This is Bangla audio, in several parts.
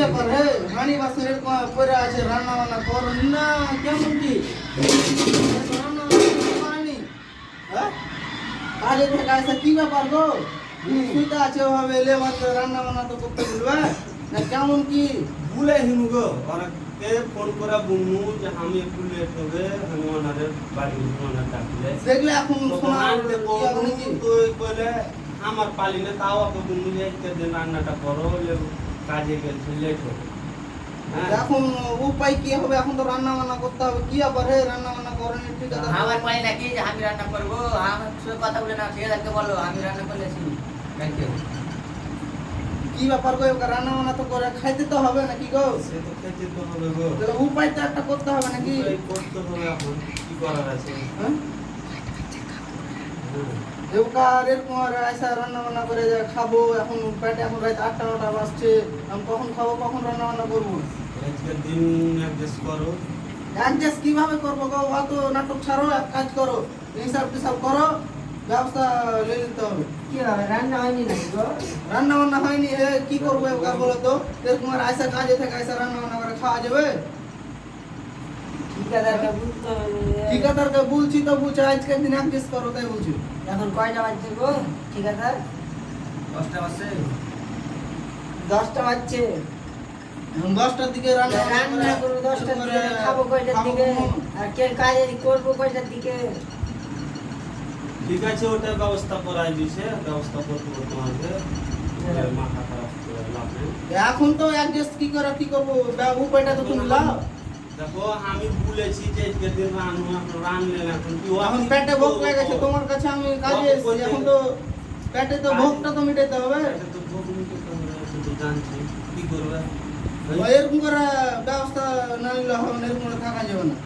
ব্যাপার হে হানি বাসনের পরে আছে রান্না বান্না করো না কেমন কি? রান্না বান্না করেনি হ্যাঁ? কাজে থেকে আসা কি ব্যাপার গো? শুইতে আছে ওভাবে লেবার তো রান্না বান্না তো করতে বলবে না কেমন কি? ভুলে হিনু গো। ওরা ফোন করে বুমু যে আমি একটু লেট হবে আমি ওনাদের বাড়ি ওনার ডাকলে। দেখলে এখন শোনা? তুই আমার পালি না তাও ওকে বুমু যে দিন রান্নাটা করো কাজে গেছে লেট হবে হ্যাঁ। এখন উপায় কি হবে? এখন তো রান্না বান্না করতে হবে। কি ব্যাপার হে রান্না বান্না করেনি ঠিক আছে। আমার পাই নাকি যে আমি রান্না করব? আমার সঙ্গে কথা বলে না ঠিক আছে বলো আমি রান্না করলেছি থ্যাংক ইউ কি ব্যাপার গো রান্না বান্না তো করে খাইতে তো হবে নাকি গো? সে তো খেতে তো হবে গো। তাহলে উপায় তো একটা করতে হবে নাকি? করতে হবে এখন কি করার আছে? হ্যাঁ। এবার এরকম আর আইসা রান্না বান্না করে যে খাব এখন পেটে এখন রাত আটটা নটা বাজছে। আমি কখন খাব কখন রান্না বান্না করব? আজকের দিন অ্যাডজাস্ট করো। অ্যাডজাস্ট কীভাবে করব গো? অত নাটক ছাড়ো এক কাজ করো হিসাব টিসাব করো ব্যবস্থা নিয়ে নিতে হবে। কি হবে রান্না হয়নি রান্না বান্না হয়নি কি করব এবার বলো তো? এরকম আর আইসা কাজে থেকে আইসা রান্না বান্না করে খাওয়া যাবে? ঠিকাদারকে বলছি তো বলছে আজকের দিন অ্যাডজাস্ট করো তাই বলছি। এখন কয়টা বাজছে গো ঠিকাদার? দশটা বাজছে। দশটা বাজছে। এখন দশটার দিকে রান্না রান্না করব দশটার দিকে খাব কয়টার দিকে আর কে কাজে করব কয়টার দিকে? ঠিক আছে ওটার ব্যবস্থা করাই দিছে ব্যবস্থা করতে হবে তোমাকে মাথা খারাপ লাভ নেই। এখন তো অ্যাডজাস্ট কি করে কি করব? উপায়টা তো তুমি লাও। দেখো আমি ভুলেছি যে আজকের দিন রান্না এখন রানলেন এখন কি এখন পেটে ভোগ লেগেছে তোমার কাছে আমি কাজে এসেছি এখন তো পেটে তো ভোগটা তো মিটাতে হবে। তো ভোগ নিতে হবে, তো জানছি কি করবে? এরকম করে ব্যবস্থা না নিলে হবে না এরকম করে থাকা যাবে না।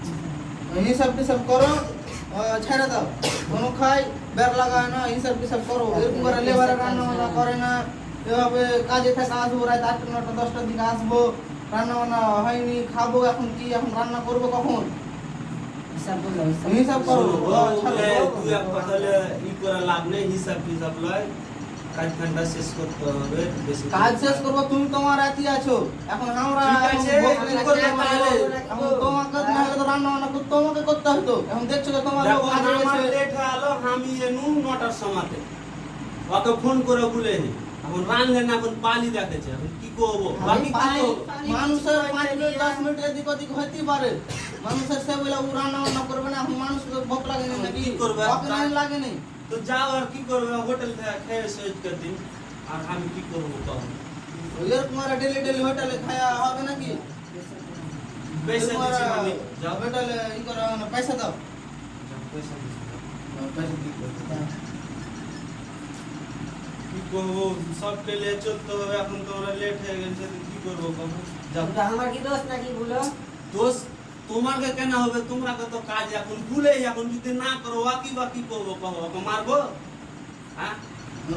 হিসাব টিসাব করো ছেড়ে দাও। কোনো খাই বের লাগায় না হিসাব টিসাব করো। এরকম করে লেবারে রান্না করে না। এভাবে কাজে থেকে আসব রাত আটটা নটা দশটার দিকে আসব। রান্না বান্না হয়নি খাব এখন কি এখন রান্না করব কখন? হিসাব করল হিসাব করো। তুই এক কথা ই করে লাভ নেই হিসাব টিসাব লয়। কাজ শেষ করতে হবে কাজ শেষ করব তুমি তোমার রাতি আছো। এখন আমরা তোমাকে না হলে তো রান্না বান্না করতে তোমাকে করতে হতো এখন দেখছ তোমার কাজে গেছে। আমি এনু নটার সময়তে ওকে ফোন করে বলে নি এখন রানলেন এখন পালি দেখেছে এখন কি করব বাকি কি পানি- করব? মানুষের পাঁচ মিনিট দশ মিনিট এদিক ওদিক হইতেই পারে মানুষের সে বলে ও রান্না বান্না করবে না এখন মানুষকে ভোগ লাগে না নাকি কি করবে? ওকে না লাগে না তো যাও আর কি করবে হোটেল থেকে খেয়ে শেষ করে দিন আর আমি কি করব তখন এরকম আর ডেলি ডেলি হোটেলে খাওয়া হবে নাকি পয়সা এরকম আর দিচ্ছি আমি যাও হোটেলে ই করা হবে না, পয়সা দাও যাও, পয়সা দিচ্ছি পয়সা কি করতে কি করব? সব পেলে চলতে হবে এখন তোমরা লেট হয়ে গেছে তো কি করব কখন যাও ওটা আমার কি দোষ নাকি বলো? দোষ তোমাকে কেন হবে? তোমরা কত কাজ এখন ভুলে এখন যদি না করো ওয়াকি বা কি করব কहो ওকে মারবো? হ্যাঁ?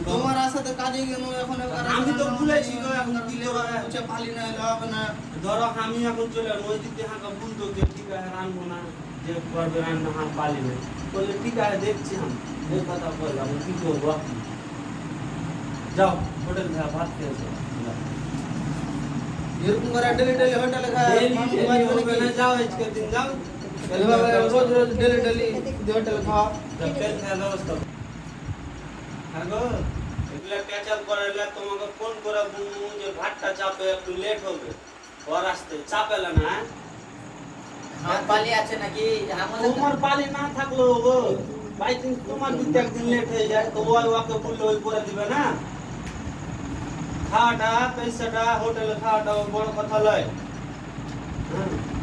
তোমার আসাতে কাজে গেল এখন এবার আমি তো ভুলেছি গো, এখন এখন কি দিলে করব? হচ্ছে পালি না হলে হবে না। ধরো আমি এখন চলে আসব ওই যদি হাঁকা বলতো যে ঠিক আছে রানবো না যে করবে রান্না হাঁ পালি না বললে ঠিক আছে দেখছি আমি। এই কথা বললাম কি করব? আপনি যাও হোটেল থেকে ভাত খেয়ে এসো। যাও। এরকম করে ডেলি ডেলি হোটেলে খায় Daily, মানুষ daily বাঁচবে হবে না, নাকি? যাও আজকের দিন যাও এভাবে রোজ রোজ ডেলি ডেলি হোটেলে খাওয়া যাও, তেল খেয়ে ব্যবস্থা করো। হ্যাঁ গো, এগুলা ক্যাচাল করাইলে তোমাকে ফোন করে বলব যে ভাতটা চাপে একটু লেট হবে ওর আসতে চাপেলে না হ্যাঁ? হাত পালি আছে নাকি আমাদের তোমার পালি না থাকল গো বাই চান্স তোমার যদি একদিন লেট হয়ে যায় তো ওই ওকে বললে ওই করে দিবে না খাওয়াটা পয়সাটা হোটেলে খাওয়াটা বড় কথা লয় হ্যাঁ